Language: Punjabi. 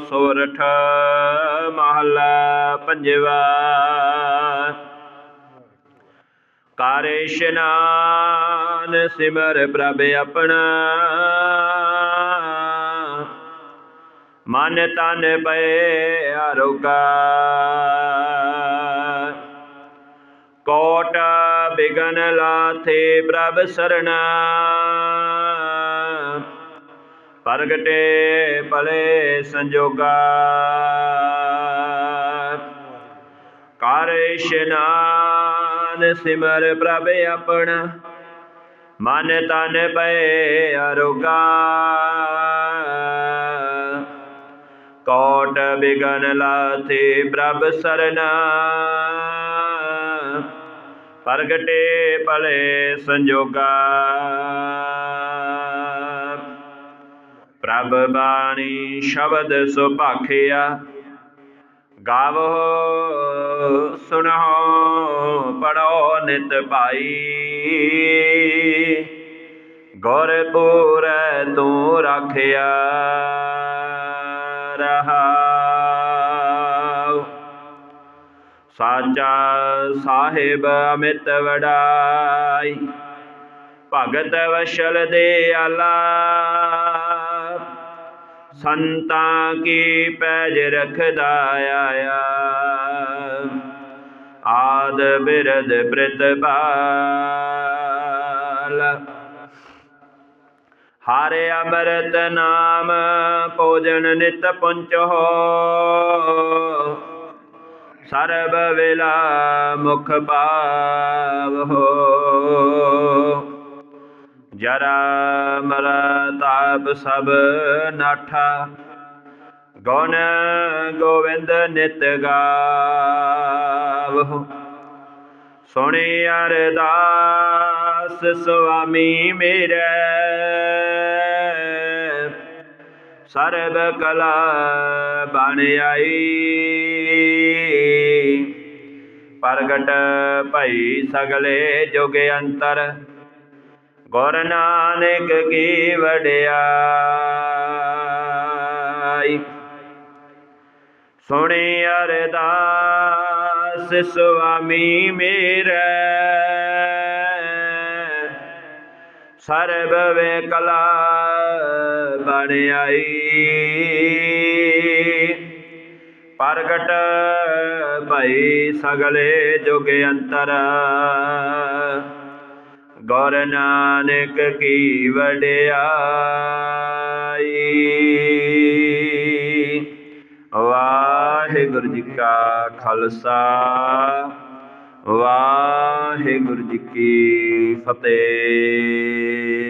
ਸੋਰਠ ਮਹਲਾ ਪੰਜਵਾ। ਕਰ ਇਸ਼ਨਾਨ ਸਿਮਰ ਪ੍ਰਭ ਆਪਣਾ। ਮਨ ਤਨ ਪਏ ਆਰੋਗਾ ਕੋਟ ਬਿਗਨ ਲਾਥੇ ਪ੍ਰਭ ਸਰਣਾ। ਪ੍ਰਗਟੇ ਭਲੇ ਸੰਜੋਗਾ। ਕਰ ਇਸ਼ਨਾਨ ਸਿਮਰ ਪ੍ਰਭ ਆਪਣਾ, ਮਨ ਤਨ ਪਏ ਅਰੋਗਾ। ਕੋਟ ਬਿਗਨ ਲਾਥੇ ਪ੍ਰਭ ਸਰਨਾ। ਪ੍ਰਗਟੇ ਭਲੇ ਸੰਜੋਗਾ। ਪ੍ਰਭ ਬਾਣੀ ਸ਼ਬਦ ਸੁਭਾਖਿਆ। ਗਾਵੋ ਸੁਣੋ ਪੜੋ ਨਿਤ ਭਾਈ। ਗੁਰਪੁਰ ਤੂੰ ਰੱਖਿਆ ਰਹਾਉ। ਸਾਚਾ ਸਾਹਿਬ ਅਮਿਤ ਵਡਾਈ। ਭਗਤ ਵਸ਼ਲ ਦੇ ਆਲਾ। ਸੰਤਾਂ ਕੀ ਪੈਜ ਰਖਦਾ ਆਇਆ? ਆਦ ਬਿਰਦ ਪ੍ਰਤਪਾਲ। ਹਰੇ ਅੰਮ੍ਰਿਤ ਨਾਮ ਭੋਜਨ ਨਿਤ ਪੁੰਚੋ। ਸਰਬ ਵੇਲਾ ਮੁਖ ਪਾਵ ਹੋ। ਜਰਾ ਮਰਤਾ ਤਾਪ ਸਭ ਨਾਠਾ। ਗੁਣ ਗੋਵਿੰਦ ਨਿਤ ਗਾਵਹੁ। ਸੁਣੀ ਅਰਦਾਸ ਸੁਆਮੀ ਮੇਰੇ। ਸਰਬ ਕਲਾ ਬਣ ਆਈ। ਪ੍ਰਗਟ ਭਈ ਸਗਲੇ ਜੁਗ ਅੰਤਰ। ਗੁਰ ਨਾਨਕ ਕੀ ਵਡਿਆਈ। ਸੁਣੀ ਅਰਦਾਸ ਸੁਆਮੀ ਮੇਰੇ। ਸਰਬ ਵੇ ਕਲਾ ਬਣ ਪ੍ਰਗਟ ਭਈ ਸਗਲੇ ਜੁਗ ਅੰਤਰ। ਗੁਰ ਨਾਨਕ ਕੀ ਵਡਿਆਈ। ਵਾਹਿਗੁਰੂ ਜੀ ਕਾ ਖਾਲਸਾ ਵਾਹਿਗੁਰੂ ਜੀ ਕੀ ਫਤਿਹ।